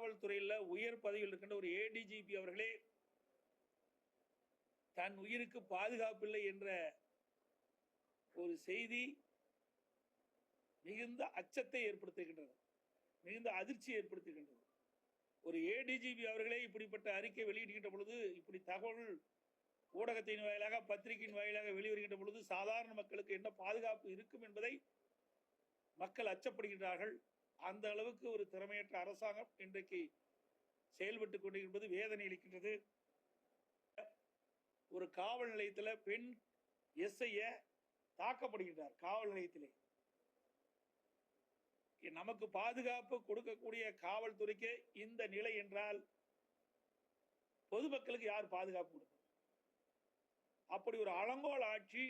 காவல்துறையில் உயர் பதவியில் இருக்கின்ற ஒரு ஏடிஜிபி அவர்களே தன் உயிருக்கு பாதுகாப்பில்லை என்ற ஒரு செய்தி மிகுந்த அச்சத்தை ஏற்படுத்துகின்றது. மிகுந்த அதிர்ச்சியை ஏற்படுத்துகின்றது. ஒரு ஏடிஜிபி அவர்களே இப்படிப்பட்ட அறிக்கை வெளியிடுகின்ற பொழுது இப்படி தகவல் ஊடகத்தின் வாயிலாக பத்திரிகையின் வாயிலாக வெளிவருகின்ற பொழுது சாதாரண மக்களுக்கு என்ன பாதுகாப்பு இருக்கும் என்பதை மக்கள் அச்சப்படுகின்றார்கள். அந்த அளவுக்கு ஒரு திறமையற்ற அரசாங்கம் இன்றைக்கு செயல்பட்டு கொண்டிருப்பது வேதனை அளிக்கின்றது. ஒரு காவல் நிலையத்தில் பெண் எஸ்ஐய தாக்கப்படுகின்றார் காவல் நிலையத்திலே. நமக்கு பாதுகாப்பு கொடுக்கக்கூடிய காவல்துறைக்கு இந்த நிலை என்றால் பொதுமக்களுக்கு யார் பாதுகாப்பு கொடுக்கும் அப்படி ஒரு அலங்கோல் ஆட்சி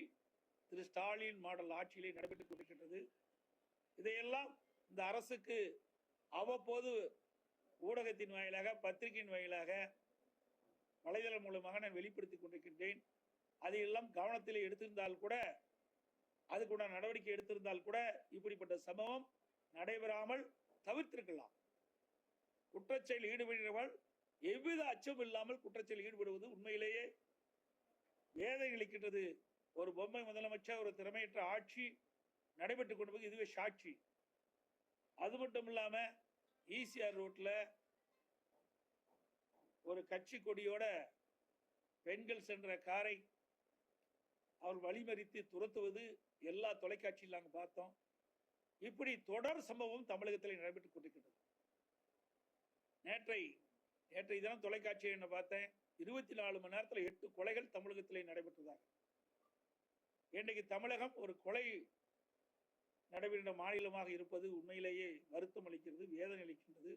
திரு ஸ்டாலின் மாடல் ஆட்சியிலே நடைபெற்றுக் கொண்டிருக்கின்றது. இதையெல்லாம் இந்த அரசுக்கு அவ்வப்போது ஊடகத்தின் வாயிலாக பத்திரிகையின் வாயிலாக வலைதளம் மூலமாக நான் வெளிப்படுத்திக் கொண்டிருக்கின்றேன். அதையெல்லாம் கவனத்தில் எடுத்திருந்தால் கூட அதுக்குண்டான நடவடிக்கை எடுத்திருந்தால் கூட இப்படிப்பட்ட சம்பவம் நடைபெறாமல் தவிர்த்திருக்கலாம். குற்றச்செயல் ஈடுபடுகிறவள் எவ்வித அச்சம் இல்லாமல் குற்றச்செயல் ஈடுபடுவது உண்மையிலேயே வேதனை அளிக்கின்றது. ஒரு பொம்மை முதலமைச்சர் ஒரு திறமையற்ற ஆட்சி நடைபெற்றுக் கொண்டிருப்பது இதுவே சாட்சி. அது மட்டும் இல்லாம ஈசிஆர் ரோட்டில் ஒரு கட்சி கொடியோட பெண்கள் சென்ற காரை அவர் வழிமறித்து துரத்துவது எல்லா தொலைக்காட்சியில் நாங்கள் பார்த்தோம். இப்படி தொடர் சம்பவம் தமிழகத்தில் நடைபெற்றுக் கொண்டிருக்கிறது நேற்றை நேற்றை தினம் தொலைக்காட்சியை என்ன பார்த்தேன். இருபத்தி நாலு மணி நேரத்தில் எட்டு கொலைகள் தமிழகத்திலே நடைபெற்றதாக. இன்றைக்கு தமிழகம் ஒரு கொலை நடைபெறுகின்ற மாநிலமாக இருப்பது உண்மையிலேயே வருத்தம் அளிக்கிறது வேதனை அளிக்கின்றது.